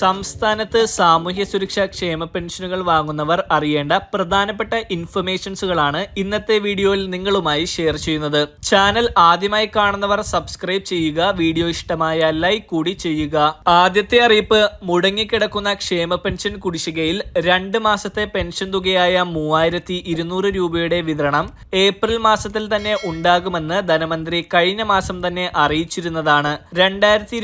സംസ്ഥാനത്ത് സാമൂഹ്യ സുരക്ഷാ ക്ഷേമ പെൻഷനുകൾ വാങ്ങുന്നവർ അറിയേണ്ട പ്രധാനപ്പെട്ട ഇൻഫർമേഷൻസുകളാണ് ഇന്നത്തെ വീഡിയോയിൽ നിങ്ങളുമായി ഷെയർ ചെയ്യുന്നത്. ചാനൽ ആദ്യമായി കാണുന്നവർ സബ്സ്ക്രൈബ് ചെയ്യുക വീഡിയോ ഇഷ്ടമായ ലൈക്ക് കൂടി ചെയ്യുക. ആദ്യത്തെ അറിയിപ്പ് മുടങ്ങിക്കിടക്കുന്ന ക്ഷേമ പെൻഷൻ കുടിശ്ശികയിൽ രണ്ട് മാസത്തെ പെൻഷൻ തുകയായ മൂവായിരത്തി ഇരുന്നൂറ് രൂപയുടെ വിതരണം ഏപ്രിൽ മാസത്തിൽ തന്നെ ഉണ്ടാകുമെന്ന് ധനമന്ത്രി കഴിഞ്ഞ മാസം തന്നെ അറിയിച്ചിരുന്നതാണ്. രണ്ടായിരത്തി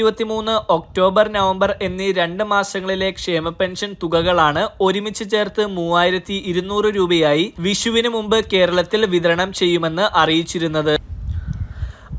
ഒക്ടോബർ നവംബർ എന്നീ രണ്ട് മാസങ്ങളിലെ ക്ഷേമ പെൻഷൻ തുകകളാണ് ഒരുമിച്ച് ചേർത്ത് മൂവായിരത്തി ഇരുന്നൂറ് രൂപയായി വിഷുവിന് മുമ്പ് കേരളത്തിൽ വിതരണം ചെയ്യുമെന്ന് അറിയിച്ചിരുന്നത്.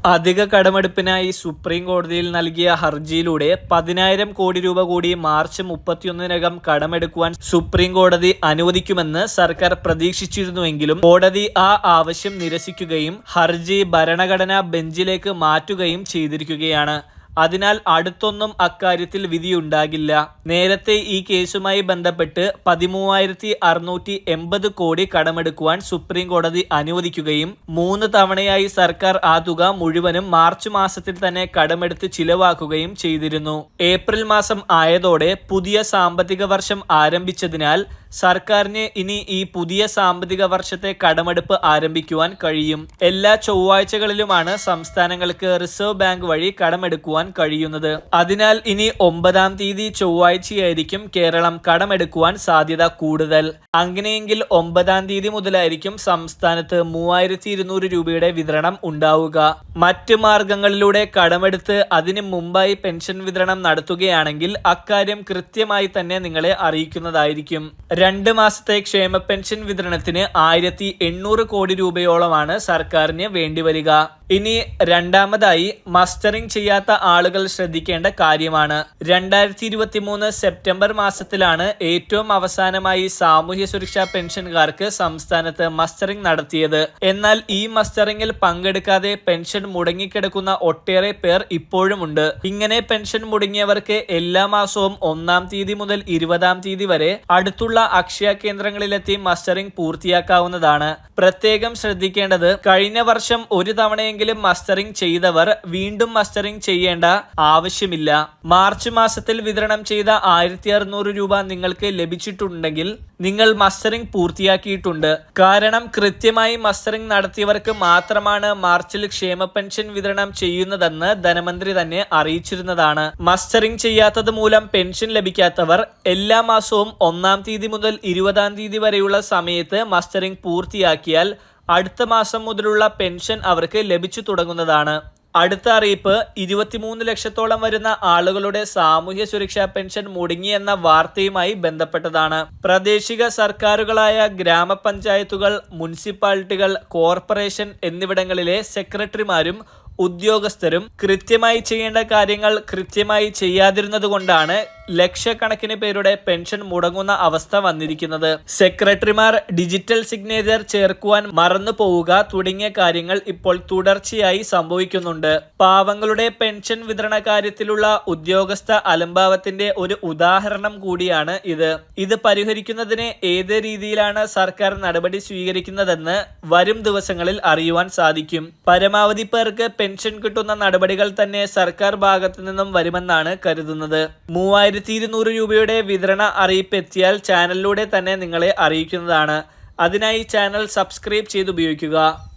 അധിക കടമെടുപ്പിനായി സുപ്രീം കോടതിയിൽ നൽകിയ ഹർജിയിലൂടെ പതിനായിരം കോടി രൂപ കൂടി മാർച്ച് മുപ്പത്തിയൊന്നിനകം കടമെടുക്കുവാൻ സുപ്രീം കോടതി അനുവദിക്കുമെന്ന് സർക്കാർ പ്രതീക്ഷിച്ചിരുന്നുവെങ്കിലും കോടതി ആ ആവശ്യം നിരസിക്കുകയും ഹർജി ഭരണഘടനാ ബെഞ്ചിലേക്ക് മാറ്റുകയും ചെയ്തിരിക്കുകയാണ്. അതിനാൽ അടുത്തൊന്നും അക്കാര്യത്തിൽ വിധിയുണ്ടാകില്ല. നേരത്തെ ഈ കേസുമായി ബന്ധപ്പെട്ട് പതിമൂവായിരത്തി അറുന്നൂറ്റി എൺപത് കോടി കടമെടുക്കുവാൻ സുപ്രീം കോടതി അനുവദിക്കുകയും മൂന്ന് തവണയായി സർക്കാർ ആ തുക മുഴുവനും മാർച്ച് മാസത്തിൽ തന്നെ കടമെടുത്ത് ചിലവാക്കുകയും ചെയ്തിരുന്നു. ഏപ്രിൽ മാസം ആയതോടെ പുതിയ സാമ്പത്തിക വർഷം ആരംഭിച്ചതിനാൽ സർക്കാരിന് ഇനി ഈ പുതിയ സാമ്പത്തിക വർഷത്തെ കടമെടുപ്പ് ആരംഭിക്കുവാൻ കഴിയും. എല്ലാ ചൊവ്വാഴ്ചകളിലുമാണ് സംസ്ഥാനങ്ങൾക്ക് റിസർവ് ബാങ്ക് വഴി കടമെടുക്കുവാൻ കഴിയുന്നത്. അതിനാൽ ഇനി ഒമ്പതാം തീയതി ചൊവ്വാഴ്ചയായിരിക്കും കേരളം കടമെടുക്കുവാൻ സാധ്യത കൂടുതൽ. അങ്ങനെയെങ്കിൽ ഒമ്പതാം തീയതി മുതലായിരിക്കും സംസ്ഥാനത്ത് മൂവായിരത്തി ഇരുന്നൂറ് രൂപയുടെ വിതരണം ഉണ്ടാവുക. മറ്റ് മാർഗങ്ങളിലൂടെ കടമെടുത്ത് അതിന് മുമ്പായി പെൻഷൻ വിതരണം നടത്തുകയാണെങ്കിൽ അക്കാര്യം കൃത്യമായി തന്നെ നിങ്ങളെ അറിയിക്കുന്നതായിരിക്കും. രണ്ട് മാസത്തെ ക്ഷേമ പെൻഷൻ വിതരണത്തിന് ആയിരത്തി കോടി രൂപയോളമാണ് സർക്കാരിന് വേണ്ടിവരിക. ഇനി രണ്ടാമതായി മസ്റ്ററിംഗ് ചെയ്യാത്ത ആളുകൾ ശ്രദ്ധിക്കേണ്ട കാര്യമാണ്. രണ്ടായിരത്തി ഇരുപത്തി മൂന്ന് സെപ്റ്റംബർ മാസത്തിലാണ് ഏറ്റവും അവസാനമായി സാമൂഹ്യ സുരക്ഷാ പെൻഷൻകാർക്ക് സംസ്ഥാനത്ത് മസ്റ്ററിംഗ് നടത്തിയത്. എന്നാൽ ഈ മസ്റ്ററിംഗിൽ പങ്കെടുക്കാതെ പെൻഷൻ മുടങ്ങിക്കിടക്കുന്ന ഒട്ടേറെ പേർ ഇപ്പോഴുമുണ്ട്. ഇങ്ങനെ പെൻഷൻ മുടങ്ങിയവർക്ക് എല്ലാ മാസവും ഒന്നാം തീയതി മുതൽ ഇരുപതാം തീയതി വരെ അടുത്തുള്ള അക്ഷയ കേന്ദ്രങ്ങളിലെത്തി മസ്റ്ററിംഗ് പൂർത്തിയാക്കാവുന്നതാണ്. പ്രത്യേകം ശ്രദ്ധിക്കേണ്ടത് കഴിഞ്ഞ വർഷം ഒരു തവണയെങ്കിലും മസ്റ്ററിംഗ് ചെയ്തവർ വീണ്ടും മസ്റ്ററിംഗ് ചെയ്യേണ്ട ആവശ്യമില്ല. മാർച്ച് മാസത്തിൽ വിതരണം ചെയ്ത ആയിരത്തി അറുന്നൂറ് രൂപ നിങ്ങൾക്ക് ലഭിച്ചിട്ടുണ്ടെങ്കിൽ നിങ്ങൾ മസ്റ്ററിംഗ് പൂർത്തിയാക്കിയിട്ടുണ്ട്. കാരണം കൃത്യമായി മസ്റ്ററിംഗ് നടത്തിയവർക്ക് മാത്രമാണ് മാർച്ചിൽ ക്ഷേമ പെൻഷൻ വിതരണം ചെയ്യുന്നതെന്ന് ധനമന്ത്രി തന്നെ അറിയിച്ചിരുന്നതാണ്. മസ്റ്ററിംഗ് ചെയ്യാത്തത് മൂലം പെൻഷൻ ലഭിക്കാത്തവർ എല്ലാ മാസവും ഒന്നാം തീയതി മുതൽ ഇരുപതാം തീയതി വരെയുള്ള സമയത്ത് മസ്റ്ററിംഗ് പൂർത്തിയാക്കിയാൽ അടുത്ത മാസം മുതലുള്ള പെൻഷൻ അവർക്ക് ലഭിച്ചു തുടങ്ങുന്നതാണ്. അടുത്ത അറിയിപ്പ് ഇരുപത്തിമൂന്ന് ലക്ഷത്തോളം വരുന്ന ആളുകളുടെ സാമൂഹ്യ സുരക്ഷാ പെൻഷൻ മുടങ്ങിയെന്ന വാർത്തയുമായി ബന്ധപ്പെട്ടതാണ്. പ്രാദേശിക സർക്കാരുകളായ ഗ്രാമപഞ്ചായത്തുകൾ മുനിസിപ്പാലിറ്റികൾ കോർപ്പറേഷൻ എന്നിവിടങ്ങളിലെ സെക്രട്ടറിമാരും ഉദ്യോഗസ്ഥരും കൃത്യമായി ചെയ്യേണ്ട കാര്യങ്ങൾ കൃത്യമായി ചെയ്യാതിരുന്നത് കൊണ്ടാണ് ലക്ഷക്കണക്കിന് പേരുടെ പെൻഷൻ മുടങ്ങുന്ന അവസ്ഥ വന്നിരിക്കുന്നത്. സെക്രട്ടറിമാർ ഡിജിറ്റൽ സിഗ്നേച്ചർ ചേർക്കുവാൻ മറന്നു പോവുക തുടങ്ങിയ കാര്യങ്ങൾ ഇപ്പോൾ തുടർച്ചയായി സംഭവിക്കുന്നുണ്ട്. പാവങ്ങളുടെ പെൻഷൻ വിതരണ കാര്യത്തിലുള്ള ഉദ്യോഗസ്ഥ അലംഭാവത്തിന്റെ ഒരു ഉദാഹരണം കൂടിയാണ് ഇത്. ഇത് പരിഹരിക്കുന്നതിന് ഏത് രീതിയിലാണ് സർക്കാർ നടപടി സ്വീകരിക്കുന്നതെന്ന് വരും ദിവസങ്ങളിൽ അറിയുവാൻ സാധിക്കും. പരമാവധി പേർക്ക് പെൻഷൻ കിട്ടുന്ന നടപടികൾ തന്നെ സർക്കാർ ഭാഗത്തു നിന്നും വരുമെന്നാണ് കരുതുന്നത്. മൂവായിരത്തി ഇരുന്നൂറ് രൂപയുടെ വിതരണ അറിയിപ്പ് എത്തിയാൽ ചാനലിലൂടെ തന്നെ നിങ്ങളെ അറിയിക്കുന്നതാണ്. അതിനായി ചാനൽ സബ്സ്ക്രൈബ് ചെയ്ത് ഉപയോഗിക്കുക